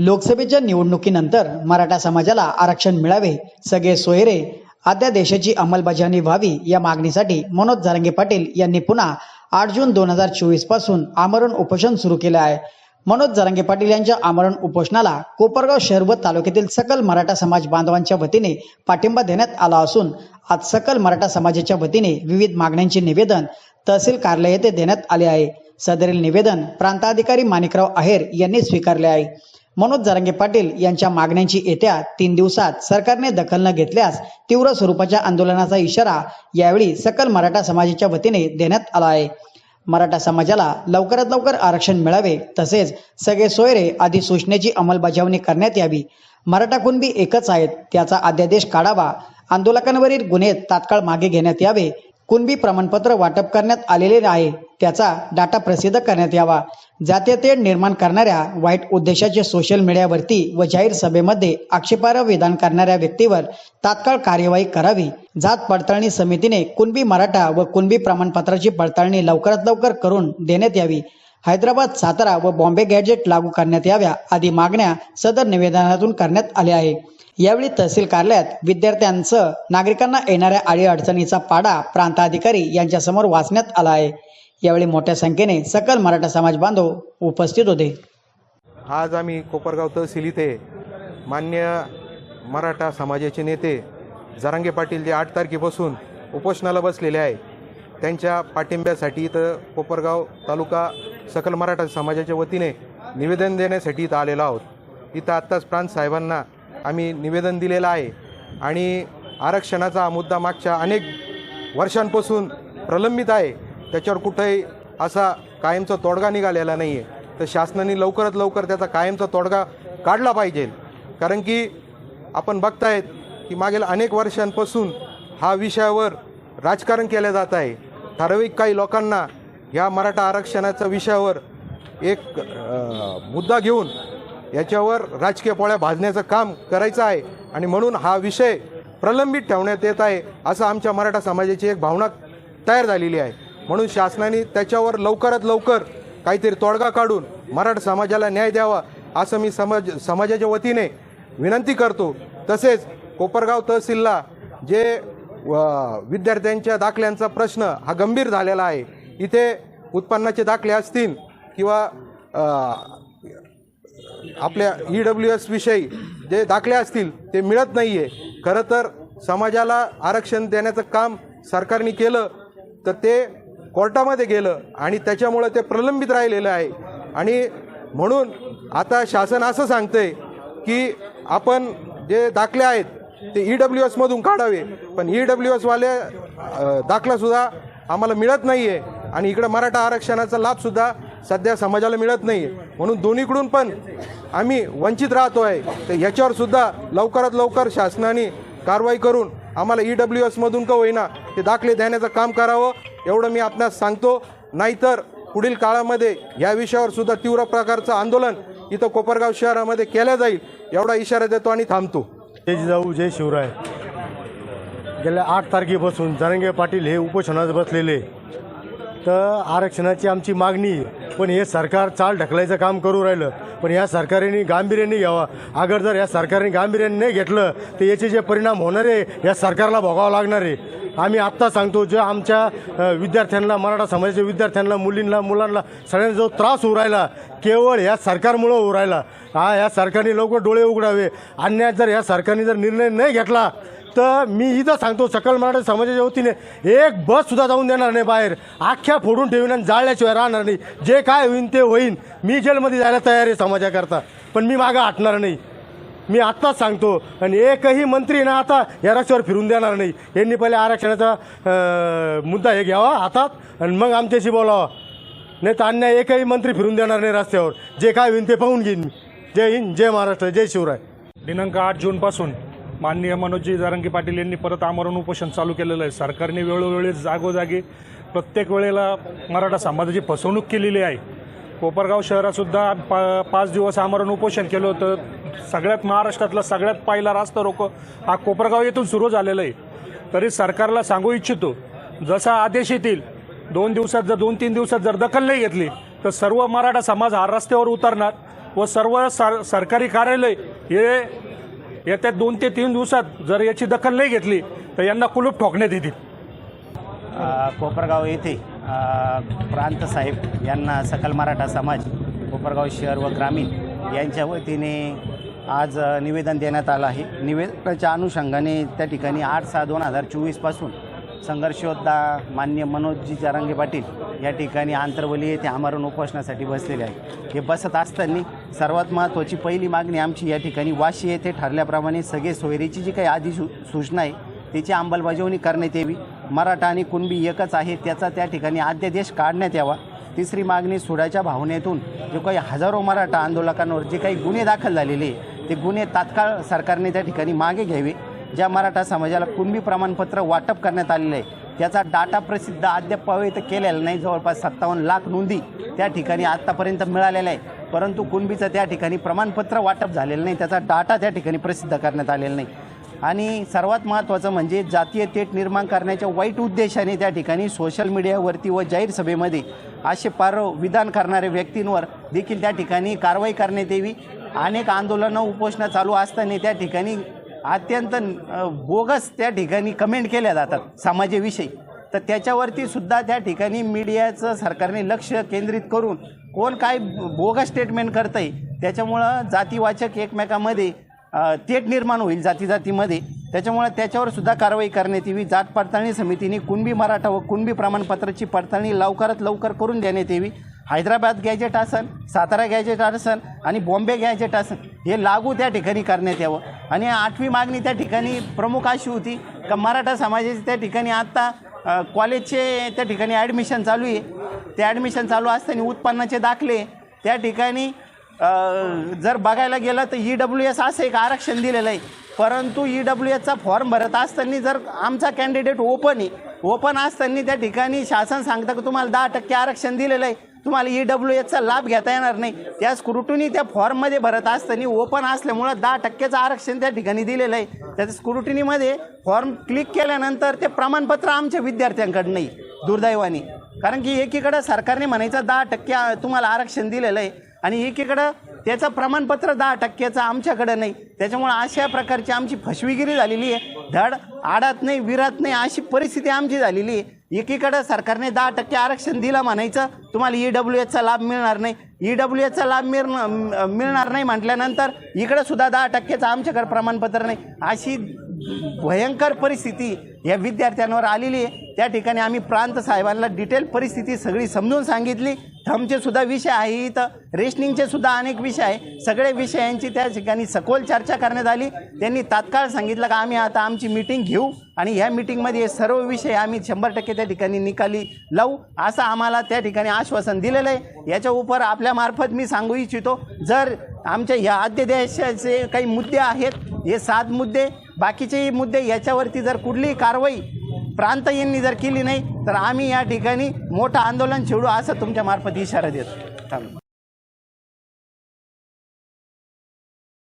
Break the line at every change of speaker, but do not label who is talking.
लोकसभेच्या निवडणुकीनंतर मराठा समाजाला आरक्षण मिळावे सगळे सोयरे अध्यादेशाची अंमलबजावणी व्हावी या मागणीसाठी मनोज जारंगे पाटील यांनी पुन्हा आठ जून दोन हजार चोवीसपासून आमरण उपोषण सुरू केलं आहे. मनोज जरांगे पाटील यांच्या आमरण उपोषणाला कोपरगाव शहर व तालुक्यातील सकल मराठा समाज बांधवांच्या वतीने पाठिंबा देण्यात आला असून आज सकल मराठा समाजाच्या वतीने विविध मागण्यांचे निवेदन तहसील कार्यालय येथे देण्यात आले आहे. सदरील निवेदन प्रांताधिकारी माणिकराव आहेर यांनी स्वीकारले आहे. मनोज जरांगे पाटील यांच्या मागण्यांची येत्या तीन दिवसात सरकारने दखल न घेतल्यास तीव्र स्वरूपाच्या आंदोलनाचा इशारा यावेळी सकल मराठा समाजाच्या वतीने देण्यात आला आहे. मराठा समाजाला लवकरात लवकर आरक्षण मिळावे तसेच सगळे सोयरे आदी सूचनेची अंमलबजावणी करण्यात यावी. मराठा कुणबी एकच आहेत त्याचा अध्यादेश काढावा. आंदोलकांवरील गुन्हे तात्काळ मागे घेण्यात यावे. कुणबी प्रमाणपत्र वाटप करण्यात आलेले आहे. त्याचा डाटा प्रसिद्ध करण्यात यावा. जातीयतेड निर्माण करणाऱ्या वाईट उद्देशाचे सोशल मीडियावरती व जाहीर सभेमध्ये आक्षेपार्ह विधान करणाऱ्या व्यक्तीवर तात्काळ कार्यवाही करावी. जात पडताळणी समितीने कुणबी मराठा व कुणबी प्रमाणपत्राची पडताळणी लवकरात लवकर करून देण्यात यावी. हैदराबाद सातारा व बॉम्बे गॅजेट लागू करण्यात याव्या आदी मागण्या सदर निवेदनातून करण्यात आल्या आहे यावेळी तहसील कार्यालयात विद्यार्थ्यांचं नागरिकांना येणाऱ्या अडीअडचणीचा पाडा प्रांताधिकारी यांच्यासमोर वाचण्यात आला आहे. यावेळी मोठ्या संख्येने सकल मराठा समाज बांधव उपस्थित होते.
आज आम्ही कोपरगाव तहसील इथे मान्य मराठा समाजाचे नेते जरांगे पाटील जे आठ तारखेपासून उपोषणाला बसलेले आहे त्यांच्या पाठिंब्यासाठी इथं कोपरगाव तालुका सकल मराठा समाजाच्या वतीने निवेदन देण्यासाठी इथं आलेलो आहोत. इथं आत्ताच प्रांत साहेबांना आम्ही निवेदन दिलेलं आहे. आणि आरक्षणाचा हा मुद्दा मागच्या अनेक वर्षांपासून प्रलंबित आहे. त्याच्यावर कुठेही असा कायमचा तोडगा निघालेला नाही आहे तर शासनाने लवकरात लवकर त्याचा कायमचा तोडगा काढला पाहिजे. कारण की आपण बघतायत की मागील अनेक वर्षांपासून हा विषयावर राजकारण केलं जात आहे. ठराविक काही लोकांना ह्या मराठा आरक्षणाच्या विषयावर एक मुद्दा घेऊन याच्यावर राजकीय पोळ्या भाजण्याचं काम करायचं आहे. आणि म्हणून हा विषय प्रलंबित ठेवण्यात येत आहे असं आमच्या मराठा समाजाची एक भावना तयार झालेली आहे. म्हणून शासनाने त्याच्यावर लवकरात लवकर काहीतरी तोडगा काढून मराठा समाजाला न्याय द्यावा असं मी समाज समाजाच्या वतीने विनंती करतो. तसेच कोपरगाव तहसीलला जे विद्यार्थ्यांच्या दाखल्यांचा प्रश्न हा गंभीर झालेला आहे. इथे उत्पन्नाचे दाखले असतील किंवा आपल्या ई डब्ल्यू एस विषयी जे दाखले असतील ते मिळत नाही आहे खरं तर समाजाला आरक्षण देण्याचं काम सरकारने केलं तर ते कोर्टामध्ये गेलं आणि त्याच्यामुळं ते प्रलंबित राहिलेलं आहे. आणि म्हणून आता शासन असं सांगतंय की आपण जे दाखले आहेत ते ई डब्ल्यू एसमधून काढावे. पण ई डब्ल्यू एसवाले दाखलासुद्धा आम्हाला मिळत नाही आहे आणि इकडं मराठा आरक्षणाचा लाभसुद्धा सध्या समाजाला मिळत नाही. म्हणून दोन्हीकडून पण आम्ही वंचित राहतो आहे तर ह्याच्यावर सुद्धा लवकरात लवकर शासनाने कारवाई करून आम्हाला ई डब्ल्यू एसमधून का होईना ते दाखले देण्याचं काम करावं एवढं मी आपणास सांगतो. नाहीतर पुढील काळामध्ये या विषयावर सुद्धा तीव्र प्रकारचं आंदोलन इथं कोपरगाव शहरामध्ये केलं जाईल एवढा इशारा देतो आणि थांबतो.
जय जिजाऊ जय शिवराय. गेल्या आठ तारखेपासून जरंगे पाटील हे उपोषणात बसलेले. तर आरक्षणाची आमची मागणी पण हे सरकार चाल ढकलायचं काम करू राहिलं. पण या सरकारने गांभीर्याने घ्यावा अगर जर या सरकारने गांभीर्याने नाही घेतलं तर याचे जे परिणाम होणार आहे या सरकारला भोगावं लागणार आहे. आम्ही आत्ता सांगतो जे आमच्या विद्यार्थ्यांना मराठा समाजाच्या विद्यार्थ्यांना मुलींना मुलांना सगळ्यांना जो त्रास होऊ राहिला केवळ या सरकारमुळं होऊ राहिला. हा या सरकारने लवकर डोळे उघडावे. अन्याय जर या सरकारने जर निर्णय नाही घेतला तर मी इथं सांगतो सकल मराठा समाजाच्या वतीने एक बस सुद्धा जाऊन देणार नाही बाहेर. आख्या फोडून ठेवीन आणि जाळल्याशिवाय राहणार नाही. जे काय होईन ते होईन. मी जेलमध्ये जायला तयार आहे समाजाकरता. पण मी मागं हटणार नाही. मी आत्ताच सांगतो. आणि एकही मंत्री ना आता या रस्त्यावर फिरून देणार नाही. यांनी पहिले आरक्षणाचा मुद्दा हे घ्यावा हातात आणि मग आमच्याशी बोलावा. नाही तर अन्याय एकही मंत्री फिरून देणार नाही रस्त्यावर. जे काय होईन ते पाहून घेईन. मी जय हिंद जय महाराष्ट्र जय शिवराय.
दिनांक आठ जूनपासून माननीय मनोजी जारंगी पाटील यांनी परत आमरण उपोषण चालू केलेलं आहे. सरकारने वेळोवेळी जागोजागी प्रत्येक वेळेला मराठा समाजाची फसवणूक केलेली आहे. कोपरगाव शहरातसुद्धा पा पाच दिवस आमरण उपोषण केलं होतं. सगळ्यात महाराष्ट्रातला सगळ्यात पहिला रास्ता रोको हा कोपरगाव येथून सुरू झालेला आहे. तरी सरकारला सांगू इच्छितो जसा आदेश येतील दोन दिवसात जर दोन तीन दिवसात जर दखल नाही घेतली तर सर्व मराठा समाज हा रस्त्यावर उतरणार व सर्व सर सरकारी कार्यालय हे येत्या दोन ते तीन दिवसात जर याची दखल नाही घेतली तर यांना कुलूप ठोकण्यात येतील
कोपरगाव येथे प्रांत साहेब यांना सकल मराठा समाज कोपरगाव शहर व ग्रामीण यांच्या वतीने आज निवेदन देण्यात आलं आहे. निवेदनाच्या अनुषंगाने त्या ठिकाणी आठ सहा दोन हजार चोवीसपासून संघर्षोद्धा मान्य मनोजजी जारंगे पाटील या ठिकाणी आंतरवली येथे आमरण उपोषणासाठी बसलेले आहे हे बसत असताना सर्वात महत्त्वाची पहिली मागणी आमची या ठिकाणी वाशी येथे ठरल्याप्रमाणे सगळे सोयरीची जी काही आधी सू सूचना आहे त्याची अंमलबजावणी करण्यात यावी. मराठा आणि कुणबी एकच आहे त्याचा त्या ठिकाणी अध्यादेश काढण्यात यावा. तिसरी मागणी सुडाच्या भावनेतून जो काही हजारो मराठा आंदोलकांवर जे काही गुन्हे दाखल झालेले ते गुन्हे तात्काळ सरकारने त्या ठिकाणी मागे घ्यावे. ज्या मराठा समाजाला कुणबी प्रमाणपत्र वाटप करण्यात आलेलं आहे त्याचा डाटा प्रसिद्ध अद्याप तर केलेला नाही. जवळपास सत्तावन्न लाख नोंदी त्या ठिकाणी आत्तापर्यंत मिळालेल्या आहे परंतु कुणबीचं त्या ठिकाणी प्रमाणपत्र वाटप झालेलं नाही. त्याचा डाटा त्या ठिकाणी प्रसिद्ध करण्यात आलेला नाही. आणि सर्वात महत्त्वाचं म्हणजे जातीय तेट निर्माण करण्याच्या वाईट उद्देशाने त्या ठिकाणी सोशल मीडियावरती व जाहीर सभेमध्ये असे पार विधान करणाऱ्या व्यक्तींवर देखील त्या ठिकाणी कारवाई करण्यात यावी. अनेक आंदोलनं उपोषणं चालू असताना त्या ठिकाणी अत्यंत बोगस त्या ठिकाणी कमेंट केल्या जातात समाजाविषयी. तर त्याच्यावरती सुद्धा त्या ठिकाणी मीडियाचं सरकारने लक्ष केंद्रित करून कोण काय बोगस स्टेटमेंट करतं आहे त्याच्यामुळं जातीवाचक एकमेकामध्ये तेट निर्माण होईल जाती जातीमध्ये त्याच्यामुळे त्याच्यावर सुद्धा कारवाई करण्यात यावी. जात पडताळणी समितीने कुणबी मराठा व कुणबी प्रमाणपत्राची पडताळणी लवकरात लवकर करून देण्यात यावी. हैदराबाद गॅजेट असेल सातारा गॅजेट असेल आणि बॉम्बे गॅजेट असेल हे लागू त्या ठिकाणी करण्यात यावं. आणि आठवी मागणी त्या ठिकाणी प्रमुख अशी होती का मराठा समाजाची त्या ठिकाणी आत्ता कॉलेजचे त्या ठिकाणी ॲडमिशन चालू आहे. ते ॲडमिशन चालू असताना उत्पन्नाचे दाखले. त्या ठिकाणी जर बघायला गेलं तर ई डब्ल्यू एस असं एक आरक्षण दिलेलं आहे. परंतु ई डब्ल्यू एसचा फॉर्म भरत असताना जर आमचा कॅन्डिडेट ओपन आहे ओपन असताना त्या ठिकाणी शासन सांगतं की तुम्हाला दहा टक्के आरक्षण दिलेलं आहे. तुम्हाला ई डब्ल्यू एचचा लाभ घेता येणार नाही. त्या स्क्रुटनी त्या फॉर्ममध्ये भरत असताना ओपन असल्यामुळं दहा टक्क्याचं आरक्षण त्या ठिकाणी दिलेलं आहे. त्याच्या स्क्रुटिनीमध्ये फॉर्म क्लिक केल्यानंतर ते प्रमाणपत्र आमच्या विद्यार्थ्यांकडं नाही दुर्दैवाने. कारण की एकीकडं सरकारने म्हणायचं दहा टक्के तुम्हाला आरक्षण दिलेलं आहे. आणि एकीकडं त्याचं प्रमाणपत्र दहा टक्क्याचं आमच्याकडं नाही. त्याच्यामुळं अशा प्रकारची आमची फसवेगिरी झालेली आहे. धड आडात नाही विरात नाही अशी परिस्थिती आमची झालेली आहे. एकीकडं सरकारने दहा टक्के आरक्षण दिलं म्हणायचं तुम्हाला ई डब्ल्यू एचचा लाभ मिळणार नाही. ई डब्ल्यू एचचा लाभ मिळ मिळणार नाही म्हटल्यानंतर इकडं सुद्धा दहा टक्केचं आमच्याकडे प्रमाणपत्र नाही. अशी भयंकर परिस्थिती या विद्यार्थ्यांवर आलेली आहे. त्या ठिकाणी आम्ही प्रांत साहेबांना डिटेल परिस्थिती सगळी समजून सांगितली. थमचे सुद्धा विषय आहे इथं रेशनिंगचे सुद्धा अनेक विषय आहे. सगळे विषयांची त्या ठिकाणी सखोल चर्चा करण्यात आली. त्यांनी तात्काळ सांगितलं का आम्ही आता आमची मीटिंग घेऊ आणि ह्या मीटिंगमध्ये सर्व विषय आम्ही शंभर टक्के त्या ठिकाणी निकाली लावू. असं आम्हाला त्या ठिकाणी आश्वासन दिलेलं आहे. याच्या उपर आपल्यामार्फत मी सांगू इच्छितो जर आमच्या या अध्यादेशाचे काही मुद्दे आहेत हे सात मुद्दे बाकीचेही मुद्दे याच्यावरती जर कुठलीही कारवाई प्रांत यांनी जर केली नाही तर आम्ही या ठिकाणी मोठं आंदोलन छेडू असं तुमच्या मार्फत इशारा देतो. थांब.